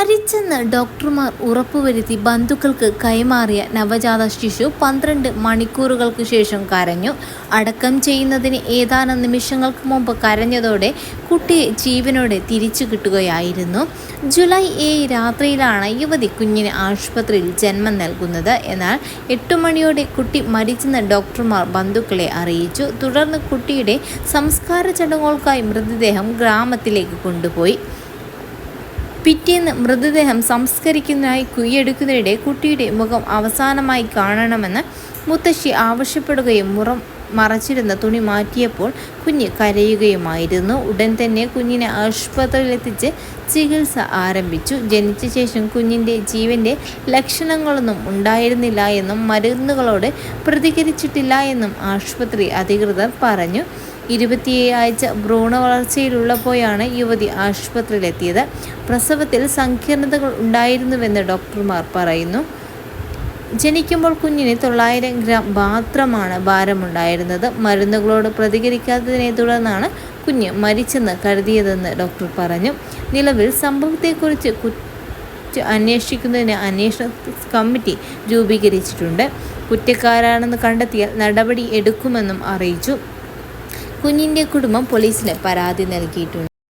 മരിച്ചെന്ന് ഡോക്ടർമാർ ഉറപ്പുവരുത്തി ബന്ധുക്കൾക്ക് കൈമാറിയ നവജാത ശിശു പന്ത്രണ്ട് മണിക്കൂറുകൾക്ക് ശേഷം കരഞ്ഞു. അടക്കം ചെയ്യുന്നതിന് ഏതാനും നിമിഷങ്ങൾക്ക് മുമ്പ് കരഞ്ഞതോടെ കുട്ടിയെ ജീവനോടെ തിരിച്ചു കിട്ടുകയായിരുന്നു. ജൂലൈ ഏഴ് രാത്രിയിലാണ് യുവതി കുഞ്ഞിന് ആശുപത്രിയിൽ ജന്മം നൽകുന്നത്. എന്നാൽ എട്ടു മണിയോടെ കുട്ടി മരിച്ചെന്ന് ഡോക്ടർമാർ ബന്ധുക്കളെ അറിയിച്ചു. തുടർന്ന് കുട്ടിയുടെ സംസ്കാര ചടങ്ങുകൾക്കായി മൃതദേഹം ഗ്രാമത്തിലേക്ക് കൊണ്ടുപോയി. പിറ്റേന്ന് മൃതദേഹം സംസ്കരിക്കുന്നതിനായി കുയ്യെടുക്കുന്നതിനിടെ കുട്ടിയുടെ മുഖം അവസാനമായി കാണണമെന്ന് മുത്തശ്ശി ആവശ്യപ്പെടുകയും മുറം മറച്ചിരുന്ന തുണി മാറ്റിയപ്പോൾ കുഞ്ഞ് കരയുകയുമായിരുന്നു. ഉടൻ തന്നെ കുഞ്ഞിനെ ആശുപത്രിയിലെത്തിച്ച് ചികിത്സ ആരംഭിച്ചു. ജനിച്ച ശേഷം കുഞ്ഞിന്റെ ജീവന്റെ ലക്ഷണങ്ങളൊന്നും ഉണ്ടായിരുന്നില്ല എന്നും മരുന്നുകളോട് പ്രതികരിച്ചിട്ടില്ല എന്നും ആശുപത്രി അധികൃതർ പറഞ്ഞു. ഇരുപത്തിയേഴ് ആഴ്ച ഭ്രൂണ വളർച്ചയിലുള്ളപ്പോഴാണ് യുവതി ആശുപത്രിയിലെത്തിയത്. പ്രസവത്തിൽ സങ്കീർണതകൾ ഉണ്ടായിരുന്നുവെന്ന് ഡോക്ടർമാർ പറയുന്നു. ജനിക്കുമ്പോൾ കുഞ്ഞിന് തൊള്ളായിരം ഗ്രാം മാത്രമാണ് ഭാരമുണ്ടായിരുന്നത്. മരുന്നുകളോട് പ്രതികരിക്കാത്തതിനെ തുടർന്നാണ് കുഞ്ഞ് മരിച്ചെന്ന് കരുതിയതെന്ന് ഡോക്ടർ പറഞ്ഞു. നിലവിൽ സംഭവത്തെക്കുറിച്ച് കുറ്റ അന്വേഷിക്കുന്നതിന് അന്വേഷണ കമ്മിറ്റി രൂപീകരിച്ചിട്ടുണ്ട്. കുറ്റക്കാരാണെന്ന് കണ്ടെത്തിയാൽ നടപടി എടുക്കുമെന്നും അറിയിച്ചു. കുഞ്ഞിന്റെ കുടുംബം പോലീസിന് പരാതി നൽകിയിട്ടുണ്ട്.